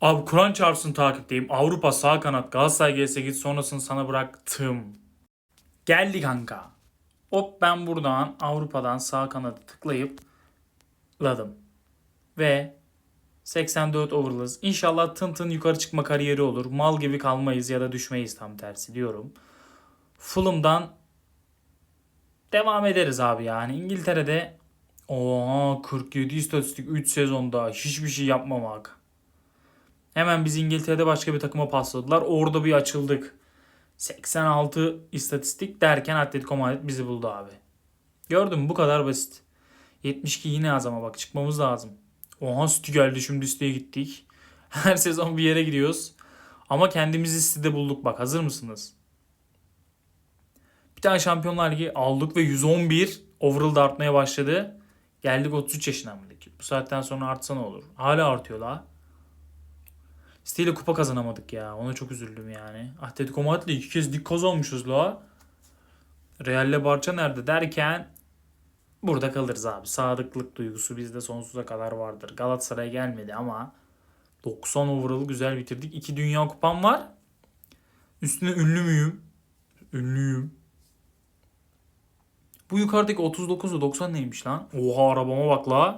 Abi Kur'an çarpsın takipteyim. Avrupa sağ kanat Galatasaray GS sonrasını sana bıraktım. Geldi kanka. Hop ben buradan Avrupa'dan sağ kanada tıklayıp ladım. Ve 84 overlız. İnşallah tın tın yukarı çıkma kariyeri olur. Mal gibi kalmayız ya da düşmeyiz tam tersi diyorum. Fulham'dan devam ederiz abi yani. İngiltere'de Oha 47 istatistik 3 sezonda hiçbir şey yapmamak. Hemen biz İngiltere'de başka bir takıma pasladılar. Orada bir açıldık. 86 istatistik derken Atletico Madrid bizi buldu abi. Gördün mü bu kadar basit. 72 yine az ama bak çıkmamız lazım. Oha City geldi şimdi City'ye gittik. Her sezon bir yere gidiyoruz. Ama kendimizi City'de bulduk bak hazır mısınız? Bir tane Şampiyonlar Ligi aldık ve 111 overall da artmaya başladı. Geldik 33 yaşına mı? Bu saatten sonra artsa ne olur? Hala artıyor la. City ile kupa kazanamadık ya. Ona çok üzüldüm yani. Atletico Madrid'le iki kez lig kazanmışız la. Real'le Barça nerede derken burada kalırız abi. Sadıklık duygusu bizde sonsuza kadar vardır. Galatasaray'a gelmedi ama 90 overall güzel bitirdik. 2 dünya kupam var. Üstüne ünlü müyüm? Ünlüyüm. Bu yukarıdaki 39'u 90 neymiş lan? Oha arabama bak la.